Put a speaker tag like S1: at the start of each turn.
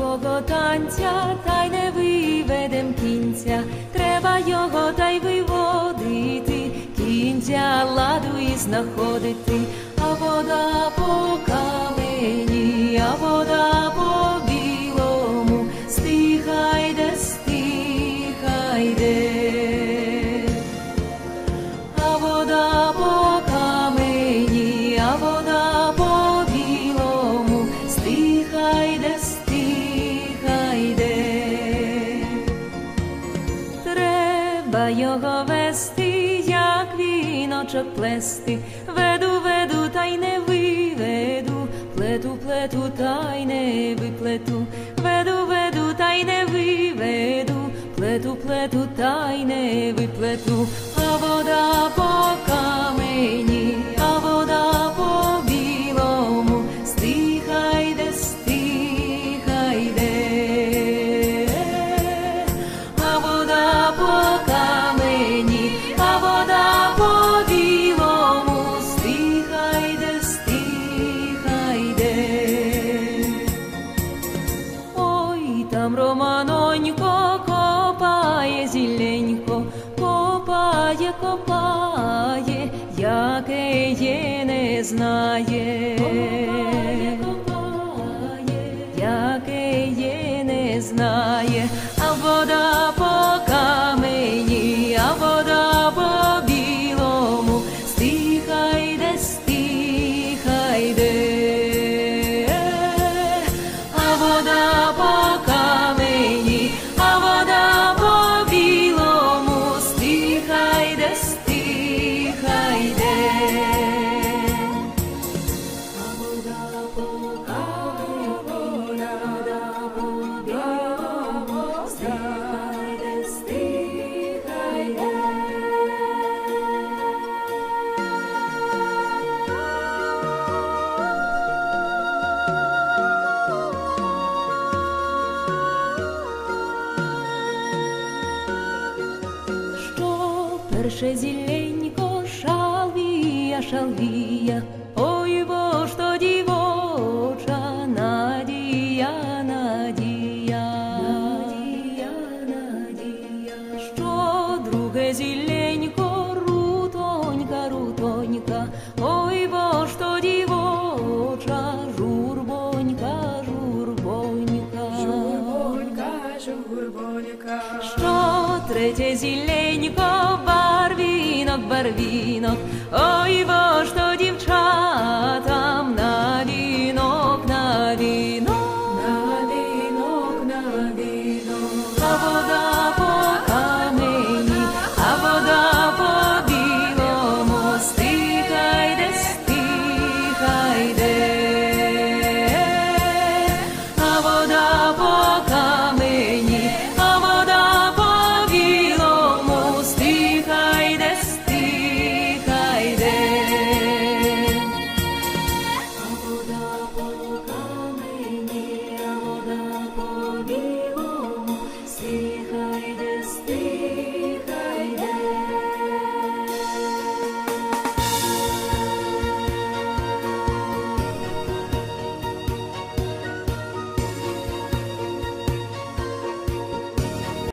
S1: того танця, та й не виведем кінця, треба його та й виводити, кінця ладу і знаходити, а вода його вести, як віночок плести, веду, веду, та й не виведу, плету, плету, та й не виплету, веду, веду, та й не виведу, плету, плету, та й не виплету, а вода по камені, копає, копає, яке є не знає. копає, Яке є не знає, а вода перше зіленько шалвія, шалвія, ой бо ж то дівоча надія, надія, надія, надія, що друге зіленько рутонька, рутонька, ой бо ж то дівоча, журбонька, журбонька.
S2: Журбонька, журбонька,
S1: Що третє зіленько, барвінок, барвінок, ой бо ж то дівчатам на вінок, на вінок, на вінок, на вінок.